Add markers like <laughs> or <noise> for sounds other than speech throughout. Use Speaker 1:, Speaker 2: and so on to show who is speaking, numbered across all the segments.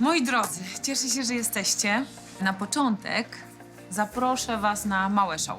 Speaker 1: Moi drodzy, cieszę się, że jesteście. Na początek zaproszę was na małe show.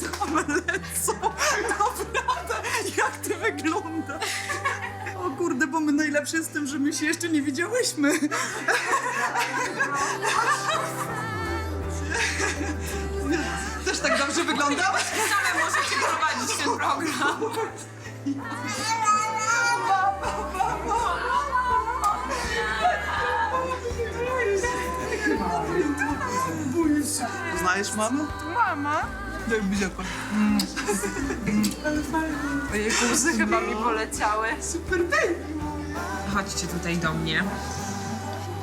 Speaker 2: Same lecą. Naprawdę, jak ty wyglądasz? O kurde, bo my najlepsze jest tym, że my się jeszcze nie widziałyśmy. Też tak dobrze wyglądam?
Speaker 1: Same możecie prowadzić ten program.
Speaker 2: Znajesz mamę?
Speaker 3: Mama?
Speaker 2: Daj buziaka.
Speaker 3: Ojejku, łzy chyba mi poleciały.
Speaker 2: Super baby.
Speaker 1: Chodźcie tutaj do mnie.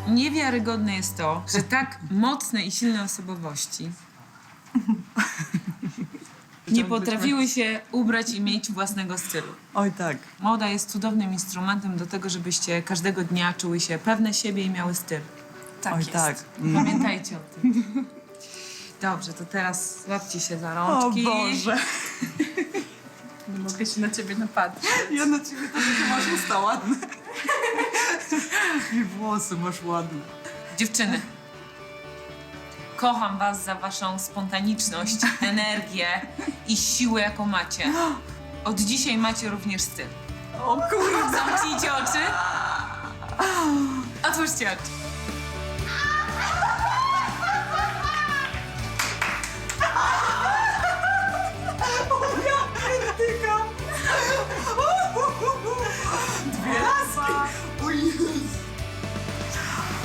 Speaker 1: Niewiarygodne jest to, że tak mocne i silne osobowości <laughs> nie potrafiły się ubrać i mieć własnego stylu.
Speaker 2: Oj tak.
Speaker 1: Moda jest cudownym instrumentem do tego, żebyście każdego dnia czuły się pewne siebie i miały styl.
Speaker 3: Tak
Speaker 2: Oj
Speaker 3: jest.
Speaker 2: tak.
Speaker 1: Pamiętajcie o tym. Dobrze, to teraz złapcie się za
Speaker 2: O
Speaker 1: rączki.
Speaker 2: Boże. <laughs>
Speaker 3: Nie mogę się na ciebie napatrzeć.
Speaker 2: Ja na ciebie to że masz usta ładne. I włosy masz ładne.
Speaker 1: Dziewczyny, kocham was za waszą spontaniczność, <laughs> energię i siłę, jaką macie. Od dzisiaj macie również styl.
Speaker 2: O kurde.
Speaker 1: Zamknijcie oczy. Otwórzcie oczy.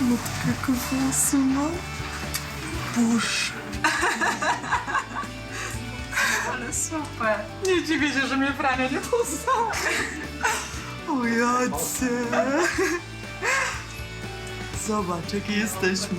Speaker 2: No takie włosy mam. Boże. <laughs>
Speaker 3: Ale super.
Speaker 2: Nie dziwię się, że mnie Frania nie poznał. O jacy. Zobacz, jakie jesteśmy.